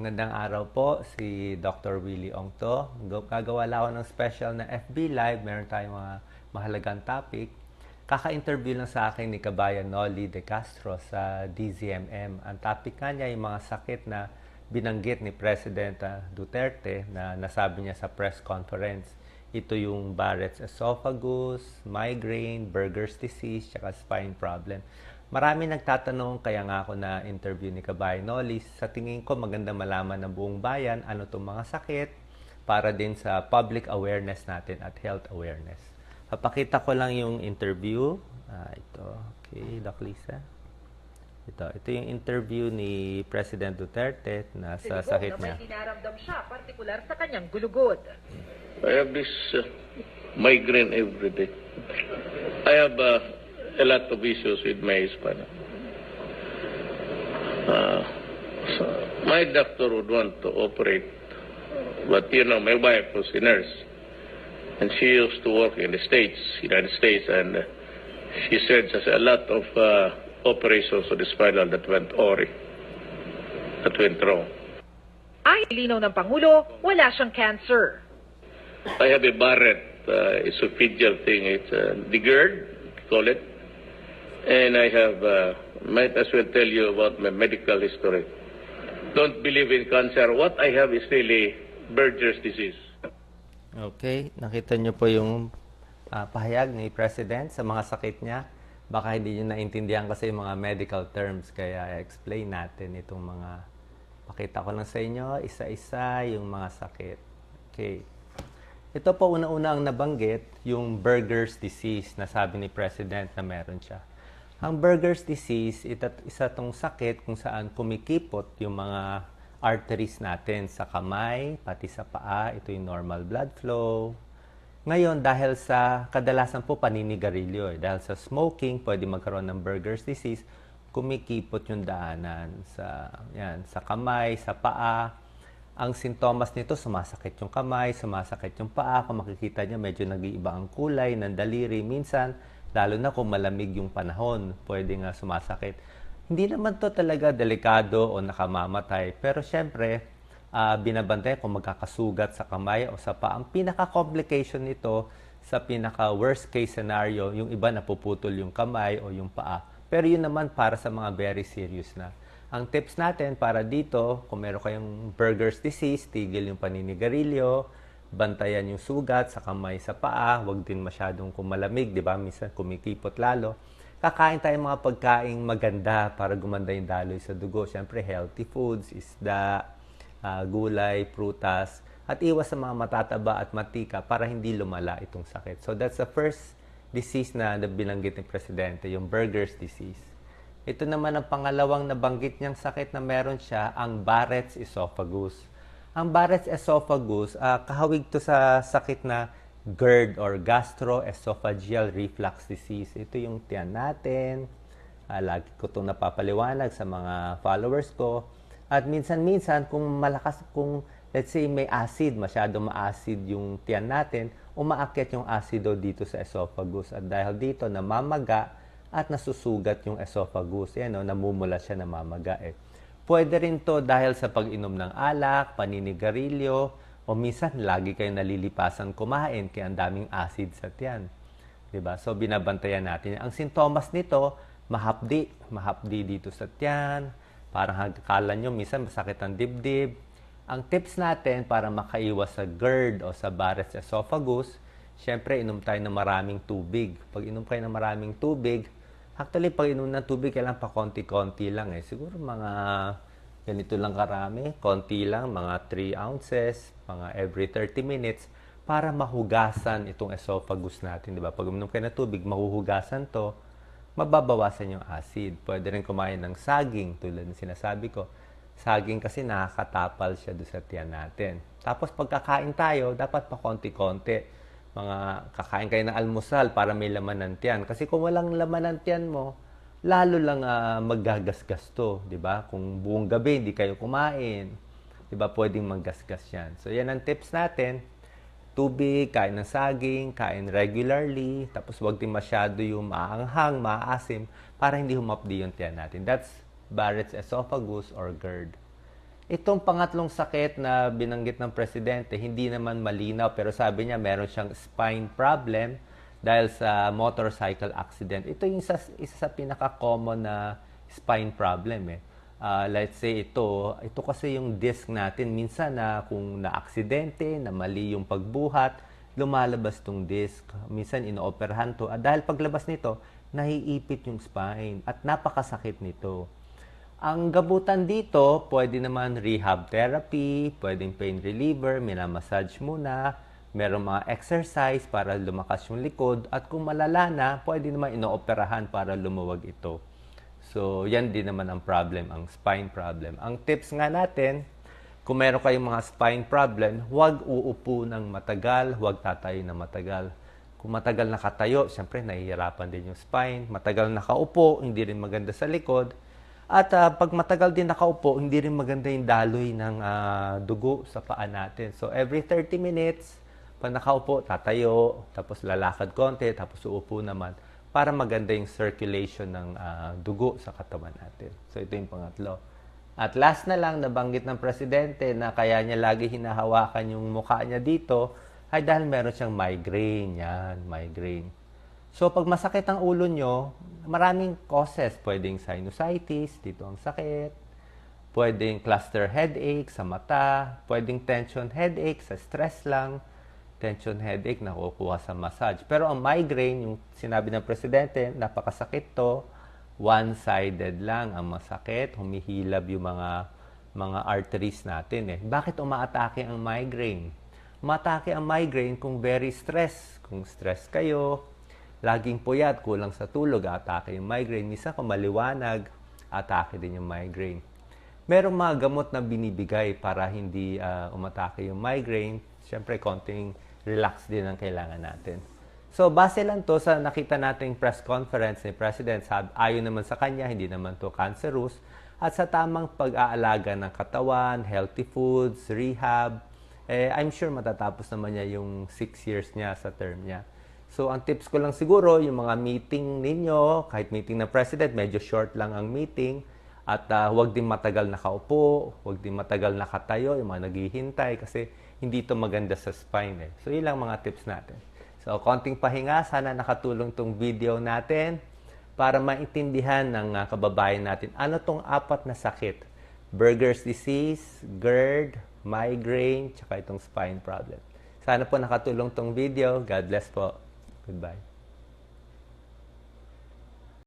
Magandang araw po, si Dr. Willie Ong to. Go- Gagawa lang ako ng special na FB Live. Meron tayong mga mahalagang topic. Kaka-interview lang sa akin ni Kabayan Nolly De Castro sa DZMM. Ang topic nga niya yung mga sakit na binanggit ni President Duterte na nasabi niya sa press conference. Ito yung Barrett's esophagus, migraine, Berger's disease, tsaka spine problem. Marami nagtatanong, kaya nga ako na interview ni Kabay Nolis. Sa tingin ko, maganda malaman ng buong bayan ano itong mga sakit para din sa public awareness natin at health awareness. Papakita ko lang yung interview. Ah, ito. Okay, Doc Lisa. Ito. Ito yung interview ni President Duterte na sa Sinibog sakit na niya. may dinaramdam siya, partikular sa kanyang gulugod. I have this uh, migraine every day. I have uh, a lot of issues with my spine. Uh, so my doctor would want to operate, but you know, my wife was a nurse, and she used to work in the States, United States, and uh, she said there's a lot of uh, operations on the spinal that went awry, that went wrong. Ay, linaw ng Pangulo, wala siyang cancer. I have a Barrett uh, esophageal thing. It's uh, the GERD, call it. And I have, uh, might as well tell you about my medical history. Don't believe in cancer. What I have is really Berger's disease. Okay, nakita niyo po yung ah, pahayag ni President sa mga sakit niya. Baka hindi niyo naintindihan kasi yung mga medical terms, kaya explain natin itong mga, pakita ko lang sa inyo, isa-isa yung mga sakit. Okay. Ito po una-una ang nabanggit, yung Berger's disease na sabi ni President na meron siya. Ang Berger's disease, ito, isa tong sakit kung saan kumikipot yung mga arteries natin sa kamay, pati sa paa. Ito yung normal blood flow. Ngayon, dahil sa kadalasan po paninigarilyo, eh, dahil sa smoking, pwede magkaroon ng Berger's disease, kumikipot yung daanan sa, yan, sa kamay, sa paa. Ang sintomas nito, sumasakit yung kamay, sumasakit yung paa. Kung makikita niya, medyo nag-iiba ang kulay ng daliri. Minsan, lalo na kung malamig yung panahon, pwede nga sumasakit. Hindi naman to talaga delikado o nakamamatay. Pero syempre, ah, binabantay kung magkakasugat sa kamay o sa paa. Ang pinaka-complication nito sa pinaka-worst case scenario, yung iba napuputol yung kamay o yung paa. Pero yun naman para sa mga very serious na. Ang tips natin para dito, kung meron kayong Berger's disease, tigil yung paninigarilyo, bantayan yung sugat sa kamay sa paa, huwag din masyadong kumalamig, di ba? Minsan kumikipot lalo. Kakain tayo mga pagkaing maganda para gumanda yung daloy sa dugo. Siyempre, healthy foods, isda, ah, gulay, prutas, at iwas sa mga matataba at matika para hindi lumala itong sakit. So that's the first disease na binanggit ni Presidente, yung Berger's disease. Ito naman ang pangalawang nabanggit niyang sakit na meron siya, ang Barrett's esophagus. Ang Barrett's esophagus, ah, kahawig to sa sakit na GERD or gastroesophageal reflux disease. Ito yung tiyan natin. Ah, lagi ko itong napapaliwanag sa mga followers ko. At minsan-minsan, kung malakas, kung let's say may acid, masyado ma-acid yung tiyan natin, umaakyat yung acido dito sa esophagus. At dahil dito, namamaga at nasusugat yung esophagus. Yan, no, namumula siya, namamaga eh. Pwede rin to dahil sa pag-inom ng alak, paninigarilyo, o minsan lagi kayong nalilipasan kumain kaya ang daming acid sa tiyan. ba? So binabantayan natin. Ang sintomas nito, mahapdi, mahapdi dito sa tiyan, parang akala nyo minsan masakit ang dibdib. Ang tips natin para makaiwas sa GERD o sa Barrett's esophagus, syempre inom tayo ng maraming tubig. Pag inom kayo ng maraming tubig, actually pag inom ng tubig kailangan pa konti-konti lang eh. Siguro mga ganito lang karami, konti lang, mga 3 ounces, mga every 30 minutes, para mahugasan itong esophagus natin, di ba? Pag uminom kayo ng tubig, mahuhugasan to, mababawasan yung acid. Pwede rin kumain ng saging, tulad ng sinasabi ko. Saging kasi nakakatapal siya doon sa tiyan natin. Tapos pagkakain tayo, dapat pa konti-konti. Mga kakain kayo ng almusal para may laman ng tiyan. Kasi kung walang laman ng tiyan mo, lalo lang ah, maggagasgas to, 'di ba? Kung buong gabi hindi kayo kumain, 'di ba? Pwedeng maggasgas 'yan. So 'yan ang tips natin. Tubig, kain ng saging, kain regularly, tapos wag din masyado yung maanghang, maasim para hindi humapdi yung tiyan natin. That's Barrett's esophagus or GERD. Itong pangatlong sakit na binanggit ng presidente, hindi naman malinaw pero sabi niya meron siyang spine problem dahil sa motorcycle accident. Ito yung isa, isa sa pinaka-common na spine problem eh. Ah, let's say ito, ito kasi yung disc natin. Minsan na kung na-aksidente, na mali yung pagbuhat, lumalabas tong disc. Minsan inooperahan to. At dahil paglabas nito, naiipit yung spine at napakasakit nito. Ang gabutan dito, pwede naman rehab therapy, pwedeng pain reliever, minamassage muna, merong mga exercise para lumakas yung likod, at kung malala na, pwede naman inooperahan para lumuwag ito. So, yan din naman ang problem, ang spine problem. Ang tips nga natin, kung meron kayong mga spine problem, huwag uupo ng matagal, huwag tatayo ng matagal. Kung matagal nakatayo, siyempre nahihirapan din yung spine. Matagal nakaupo, hindi rin maganda sa likod. At ah, pag matagal din nakaupo, hindi rin maganda yung daloy ng ah, dugo sa paa natin. So every 30 minutes, pag nakaupo, tatayo, tapos lalakad konti, tapos uupo naman para maganda yung circulation ng ah, dugo sa katawan natin. So ito yung pangatlo. At last na lang, nabanggit ng presidente na kaya niya lagi hinahawakan yung mukha niya dito ay dahil meron siyang migraine. Yan, migraine. So, pag masakit ang ulo nyo, maraming causes. Pwedeng sinusitis, dito ang sakit. Pwedeng cluster headache sa mata. Pwedeng tension headache sa stress lang. Tension headache nakukuha sa massage. Pero ang migraine, yung sinabi ng presidente, napakasakit to. One-sided lang ang masakit. Humihilab yung mga mga arteries natin eh. Bakit umaatake ang migraine? Umaatake ang migraine kung very stress. Kung stress kayo, laging puyat, kulang sa tulog, atake yung migraine. Minsan kung maliwanag, atake din yung migraine. Merong mga gamot na binibigay para hindi ah, umatake yung migraine. Siyempre, konting relax din ang kailangan natin. So, base lang to sa nakita nating press conference ni President, sab ayon naman sa kanya, hindi naman to cancerous, at sa tamang pag-aalaga ng katawan, healthy foods, rehab, eh, I'm sure matatapos naman niya yung 6 years niya sa term niya. So, ang tips ko lang siguro, yung mga meeting ninyo, kahit meeting ng president, medyo short lang ang meeting. At ah, huwag din matagal nakaupo, huwag din matagal nakatayo, yung mga naghihintay, kasi hindi ito maganda sa spine. Eh. So, yun lang mga tips natin. So, konting pahinga, sana nakatulong tong video natin para maintindihan ng ah, kababayan natin ano tong apat na sakit. Burger's disease, GERD, migraine, tsaka itong spine problem. Sana po nakatulong tong video. God bless po. Goodbye.